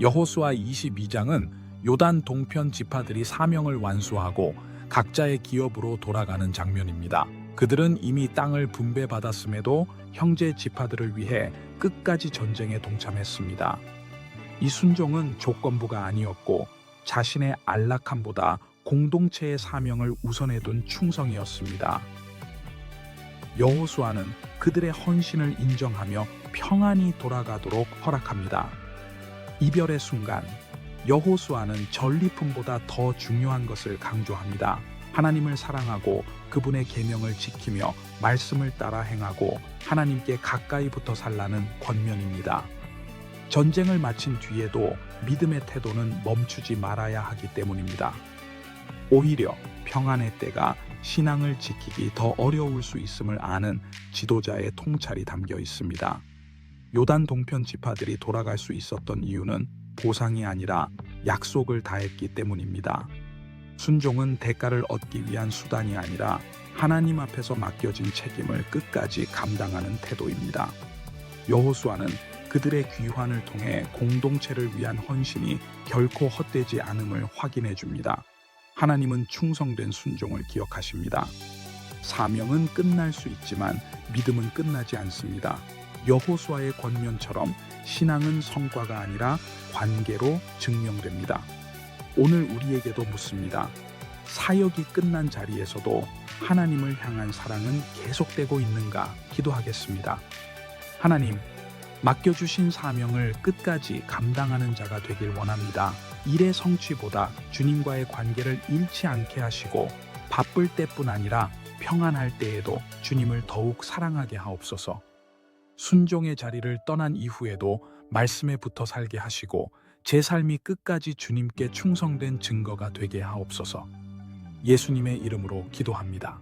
여호수아 22장은 요단 동편 지파들이 사명을 완수하고 각자의 기업으로 돌아가는 장면입니다. 그들은 이미 땅을 분배받았음에도 형제 지파들을 위해 끝까지 전쟁에 동참했습니다. 이 순종은 조건부가 아니었고 자신의 안락함보다 공동체의 사명을 우선해 둔 충성이었습니다. 여호수아는 그들의 헌신을 인정하며 평안히 돌아가도록 허락합니다. 이별의 순간 여호수아는 전리품보다 더 중요한 것을 강조합니다. 하나님을 사랑하고 그분의 계명을 지키며 말씀을 따라 행하고 하나님께 가까이 붙어 살라는 권면입니다. 전쟁을 마친 뒤에도 믿음의 태도는 멈추지 말아야 하기 때문입니다. 오히려 평안의 때가 신앙을 지키기 더 어려울 수 있음을 아는 지도자의 통찰이 담겨 있습니다. 요단 동편 지파들이 돌아갈 수 있었던 이유는 보상이 아니라 약속을 다했기 때문입니다. 순종은 대가를 얻기 위한 수단이 아니라 하나님 앞에서 맡겨진 책임을 끝까지 감당하는 태도입니다. 여호수아는 그들의 귀환을 통해 공동체를 위한 헌신이 결코 헛되지 않음을 확인해 줍니다. 하나님은 충성된 순종을 기억하십니다. 사명은 끝날 수 있지만 믿음은 끝나지 않습니다. 여호수아의 권면처럼 신앙은 성과가 아니라 관계로 증명됩니다. 오늘 우리에게도 묻습니다. 사역이 끝난 자리에서도 하나님을 향한 사랑은 계속되고 있는가 기도하겠습니다. 하나님, 맡겨주신 사명을 끝까지 감당하는 자가 되길 원합니다. 일의 성취보다 주님과의 관계를 잃지 않게 하시고 바쁠 때뿐 아니라 평안할 때에도 주님을 더욱 사랑하게 하옵소서. 순종의 자리를 떠난 이후에도 말씀에 붙어 살게 하시고 제 삶이 끝까지 주님께 충성된 증거가 되게 하옵소서. 예수님의 이름으로 기도합니다.